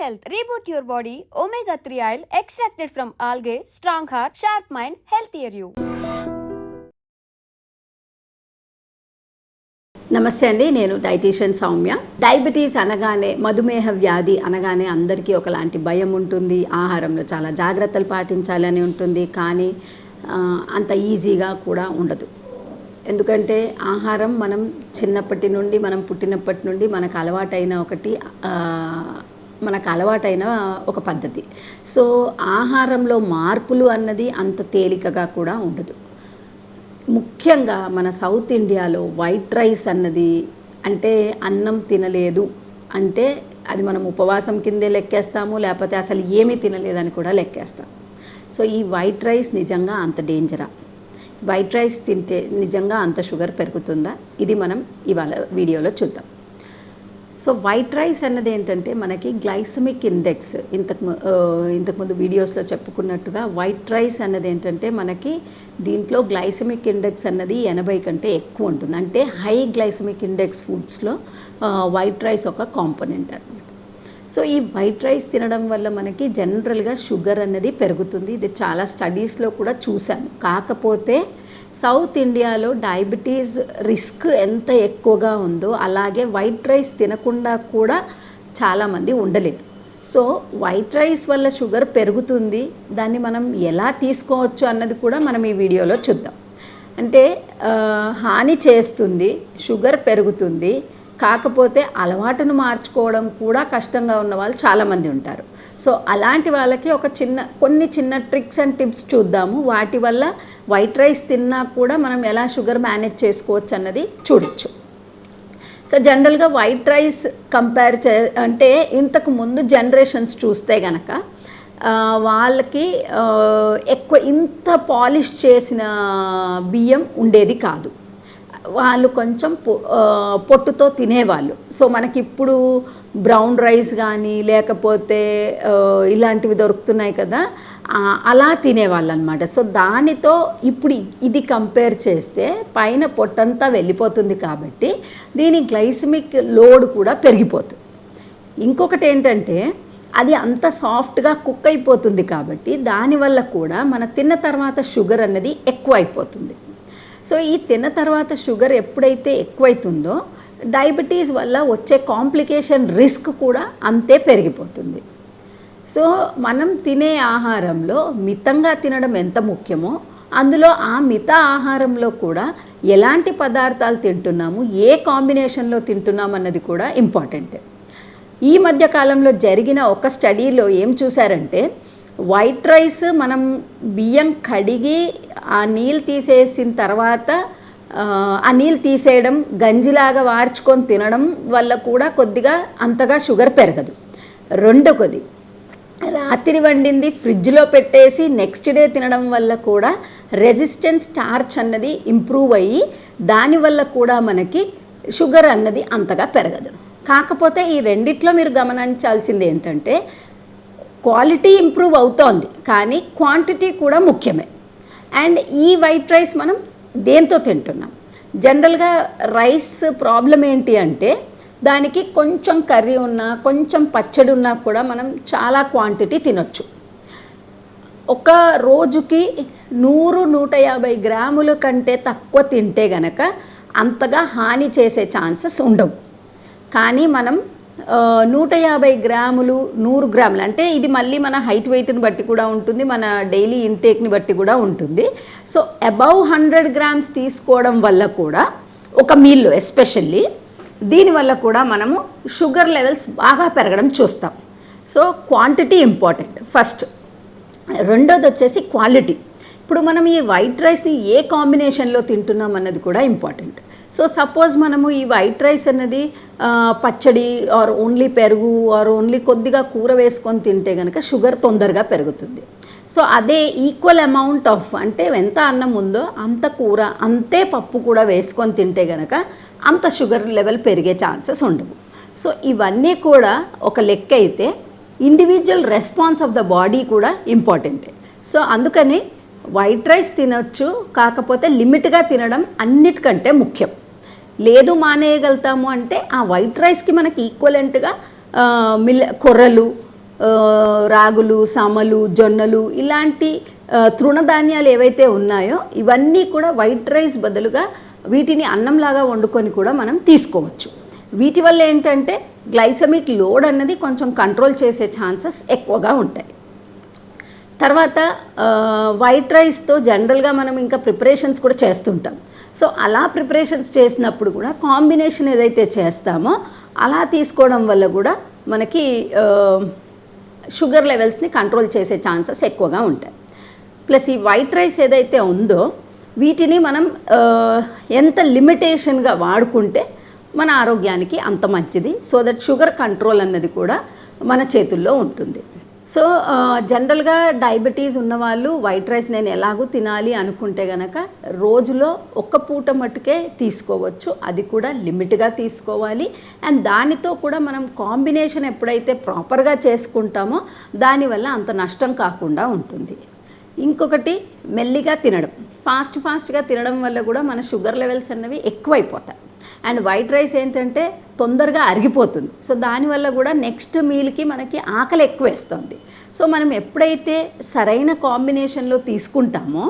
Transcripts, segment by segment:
Health reboot your body omega three oil extracted from algae strong heart sharp mind healthier you నమస్తే అండి నేను dietitian Soumya. Diabetes అనగానే మధుమేహ వ్యాధి అనగానే అందరికీ ఒకలాంటి భయం ఉంటుంది. ఆహారంలో చాలా జాగ్రత్తలు పాటించాలని ఉంటుంది. కానీ అంత ఈజీగా కూడా ఉండదు. ఎందుకంటే ఆహారం మనం చిన్నప్పటి నుండి మనం పుట్టినప్పటి నుండి మనకు అలవాటైన ఒకటి మనకు అలవాటైన ఒక పద్ధతి. సో ఆహారంలో మార్పులు అన్నది అంత తేలికగా కూడా ఉండదు. ముఖ్యంగా మన సౌత్ ఇండియాలో వైట్ రైస్ అన్నది అంటే అన్నం తినలేదు అంటే అది మనం ఉపవాసం కిందే లెక్కేస్తాము లేకపోతే అసలు ఏమీ తినలేదని కూడా లెక్కేస్తాం. సో ఈ వైట్ రైస్ నిజంగా అంత డేంజరా. వైట్ రైస్ తింటే నిజంగా అంత షుగర్ పెరుగుతుందా? ఇది మనం ఇవాళ వీడియోలో చూద్దాం. సో వైట్ రైస్ అన్నది ఏంటంటే మనకి గ్లైసమిక్ ఇండెక్స్. ఇంతకు ఇంతకుముందు వీడియోస్లో చెప్పుకున్నట్టుగా వైట్ రైస్ అన్నది ఏంటంటే మనకి దీంట్లో గ్లైసమిక్ ఇండెక్స్ అన్నది ఎనభై కంటే ఎక్కువ ఉంటుంది. అంటే హై గ్లైసమిక్ ఇండెక్స్ ఫుడ్స్లో వైట్ రైస్ ఒక కాంపోనెంట్ అనమాట సో ఈ వైట్ రైస్ తినడం వల్ల మనకి జనరల్గా షుగర్ అన్నది పెరుగుతుంది. ఇది చాలా స్టడీస్లో కూడా చూశాను. కాకపోతే సౌత్ ఇండియాలో డయాబెటీస్ రిస్క్ ఎంత ఎక్కువగా ఉందో అలాగే వైట్ రైస్ తినకుండా కూడా చాలామంది ఉండలేరు. సో వైట్ రైస్ వల్ల షుగర్ పెరుగుతుంది. దాన్ని మనం ఎలా తీసుకోవచ్చు అన్నది కూడా మనం ఈ వీడియోలో చూద్దాం. అంటే హాని చేస్తుంది షుగర్ పెరుగుతుంది. కాకపోతే అలవాటును మార్చుకోవడం కూడా కష్టంగా ఉన్న వాళ్ళు చాలామంది ఉంటారు. సో అలాంటి వాళ్ళకి ఒక చిన్న కొన్ని చిన్న ట్రిక్స్ అండ్ టిప్స్ చూద్దాము. వాటి వల్ల వైట్ రైస్ తిన్నా కూడా మనం ఎలా షుగర్ మేనేజ్ చేసుకోవచ్చు అన్నది చూడొచ్చు. సో జనరల్గా వైట్ రైస్ కంపేర్ చే అంటే ఇంతకు ముందు జనరేషన్స్ చూస్తే గనక వాళ్ళకి ఎక్కువ ఇంత పాలిష్ చేసిన బియ్యం ఉండేది కాదు. వాళ్ళు కొంచెం పొ- పొట్టుతో తినేవాళ్ళు. సో మనకిప్పుడు బ్రౌన్ రైస్ కానీ లేకపోతే ఇలాంటివి దొరుకుతున్నాయి కదా అలా తినేవాళ్ళు అనమాట సో దానితో ఇప్పుడు ఇది కంపేర్ చేస్తే పైన పొట్టంతా వెళ్ళిపోతుంది కాబట్టి దీని గ్లైసిమిక్ లోడ్ కూడా పెరిగిపోతుంది. ఇంకొకటి ఏంటంటే అది అంత సాఫ్ట్గా కుక్ అయిపోతుంది కాబట్టి దానివల్ల కూడా మన తిన్న తర్వాత షుగర్ అన్నది ఎక్కువ అయిపోతుంది సో ఈ తిన్న తర్వాత షుగర్ ఎప్పుడైతే ఎక్కువైతుందో డయాబెటీస్ వల్ల వచ్చే కాంప్లికేషన్ రిస్క్ కూడా అంతే పెరిగిపోతుంది. సో మనం తినే ఆహారంలో మితంగా తినడం ఎంత ముఖ్యమో అందులో ఆ మిత ఆహారంలో కూడా ఎలాంటి పదార్థాలు తింటున్నాము ఏ కాంబినేషన్లో తింటున్నాం అన్నది కూడా ఇంపార్టెంట్. ఈ మధ్య కాలంలో జరిగిన ఒక స్టడీలో ఏం చూశారంటే వైట్ రైస్ మనం బియ్యం కడిగి ఆ నీళ్ళు తీసేసిన తర్వాత ఆ, నీళ్ళు తీసేయడం గంజిలాగా వార్చుకొని తినడం వల్ల కూడా కొద్దిగా అంతగా షుగర్ పెరగదు. రెండొకది రాత్రి వండింది ఫ్రిడ్జ్లో పెట్టేసి నెక్స్ట్ డే తినడం వల్ల కూడా రెసిస్టెన్స్ స్టార్చ్ అన్నది ఇంప్రూవ్ అయ్యి దానివల్ల కూడా మనకి షుగర్ అన్నది అంతగా పెరగదు. కాకపోతే ఈ రెండిట్లో మీరు గమనించాల్సింది ఏంటంటే క్వాలిటీ ఇంప్రూవ్ అవుతోంది కానీ క్వాంటిటీ కూడా ముఖ్యమే. అండ్ ఈ వైట్ రైస్ మనం దేంతో తింటున్నాం? జనరల్గా రైస్ ప్రాబ్లం ఏంటి అంటే దానికి కొంచెం కర్రీ ఉన్నా కొంచెం పచ్చడి ఉన్నా కూడా మనం చాలా క్వాంటిటీ తినొచ్చు. ఒక రోజుకి నూరు నూట యాభై గ్రాముల కంటే తక్కువ తింటే గనక అంతగా హాని చేసే ఛాన్సెస్ ఉండవు. కానీ మనం నూట యాభై గ్రాములు నూరు గ్రాములు. అంటే ఇది మళ్ళీ మన హైట్ వెయిట్ని బట్టి కూడా ఉంటుంది మన డైలీ ఇంటేక్ని బట్టి కూడా ఉంటుంది. సో అబౌవ్ హండ్రెడ్ గ్రామ్స్ తీసుకోవడం వల్ల కూడా ఒక మీల్లో ఎస్పెషల్లీ దీనివల్ల కూడా మనము షుగర్ లెవెల్స్ బాగా పెరగడం చూస్తాం. So quantity important. ఫస్ట్ రెండోది వచ్చేసి క్వాలిటీ. ఇప్పుడు మనం ఈ వైట్ రైస్ని ఏ కాంబినేషన్లో తింటున్నాం అన్నది కూడా ఇంపార్టెంట్ సో సపోజ్ మనము ఈ వైట్ రైస్ అన్నది పచ్చడి ఆర్ ఓన్లీ పెరుగు ఆర్ ఓన్లీ కొద్దిగా కూర వేసుకొని తింటే కనుక షుగర్ తొందరగా పెరుగుతుంది. సో అదే ఈక్వల్ అమౌంట్ ఆఫ్ అంటే ఎంత అన్నం ఉందో అంత కూర అంతే పప్పు కూడా వేసుకొని తింటే కనుక అంత షుగర్ లెవెల్ పెరిగే ఛాన్సెస్ ఉండవు. సో ఇవన్నీ కూడా ఒక లెక్క అయితే individual response of the body కూడా ఇంపార్టెంటే సో అందుకని వైట్ రైస్ తినొచ్చు కాకపోతే లిమిట్గా తినడం అన్నిటికంటే ముఖ్యం. లేదు మానేయగలుగుతాము అంటే ఆ వైట్ రైస్కి మనకి ఈక్వలెంట్గా మిల్ కొర్రలు రాగులు సమలు జొన్నలు ఇలాంటి తృణధాన్యాలు ఏవైతే ఉన్నాయో ఇవన్నీ కూడా వైట్ రైస్ బదులుగా వీటిని అన్నంలాగా వండుకొని కూడా మనం తీసుకోవచ్చు. వీటి వల్ల ఏంటంటే గ్లైసమిక్ లోడ్ అన్నది కొంచెం కంట్రోల్ చేసే ఛాన్సెస్ ఎక్కువగా ఉంటాయి. తర్వాత వైట్ రైస్తో జనరల్గా మనం ఇంకా ప్రిపరేషన్స్ కూడా చేస్తుంటాం. సో అలా ప్రిపరేషన్స్ చేసినప్పుడు కూడా కాంబినేషన్ ఏదైతే చేస్తామో అలా తీసుకోవడం వల్ల కూడా మనకి షుగర్ లెవెల్స్ని కంట్రోల్ చేసే ఛాన్సెస్ ఎక్కువగా ఉంటాయి. ప్లస్ ఈ వైట్ రైస్ ఏదైతే ఉందో వీటిని మనం ఎంత లిమిటేషన్గా వాడుకుంటే మన ఆరోగ్యానికి అంత మంచిది. సో దట్ షుగర్ కంట్రోల్ అన్నది కూడా మన చేతుల్లో ఉంటుంది. సో జనరల్గా డయాబెటీస్ ఉన్నవాళ్ళు వైట్ రైస్ నేను ఎలాగూ తినాలి అనుకుంటే గనక రోజులో ఒక్క పూట మట్టుకే తీసుకోవచ్చు. అది కూడా లిమిట్గా తీసుకోవాలి. అండ్ దానితో కూడా మనం కాంబినేషన్ ఎప్పుడైతే ప్రాపర్గా చేసుకుంటామో దానివల్ల అంత నష్టం కాకుండా ఉంటుంది. ఇంకొకటి మెల్లిగా తినడం. ఫాస్ట్ ఫాస్ట్గా తినడం వల్ల కూడా మన షుగర్ లెవెల్స్ అన్నవి ఎక్కువైపోతాయి. అండ్ వైట్ రైస్ ఏంటంటే తొందరగా అరిగిపోతుంది. సో దానివల్ల కూడా నెక్స్ట్ మీల్కి మనకి ఆకలి ఎక్కువ వేస్తుంది సో మనం ఎప్పుడైతే సరైన కాంబినేషన్లో తీసుకుంటామో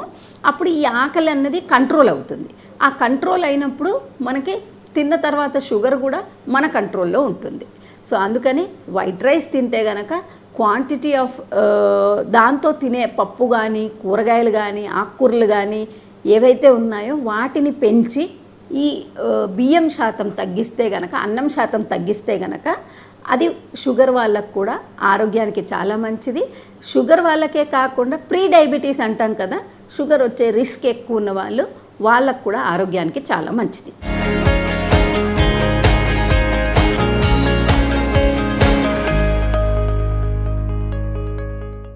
అప్పుడు ఈ ఆకలి అన్నది కంట్రోల్ అవుతుంది. ఆ కంట్రోల్ అయినప్పుడు మనకి తిన్న తర్వాత షుగర్ కూడా మన కంట్రోల్లో ఉంటుంది. సో అందుకని వైట్ రైస్ తింటే గనక క్వాంటిటీ ఆఫ్ దాంతో తినే పప్పు కానీ కూరగాయలు కానీ ఆకుకూరలు కానీ ఏవైతే ఉన్నాయో వాటిని పెంచి ఈ బియ్యం శాతం తగ్గిస్తే గనక అన్నం శాతం తగ్గిస్తే గనక అది షుగర్ వాళ్ళకు కూడా ఆరోగ్యానికి చాలా మంచిది. షుగర్ వాళ్ళకే కాకుండా ప్రీ డయాబెటీస్ అంటాం కదా షుగర్ వచ్చే రిస్క్ ఎక్కువ ఉన్న వాళ్ళు వాళ్ళకు కూడా ఆరోగ్యానికి చాలా మంచిది.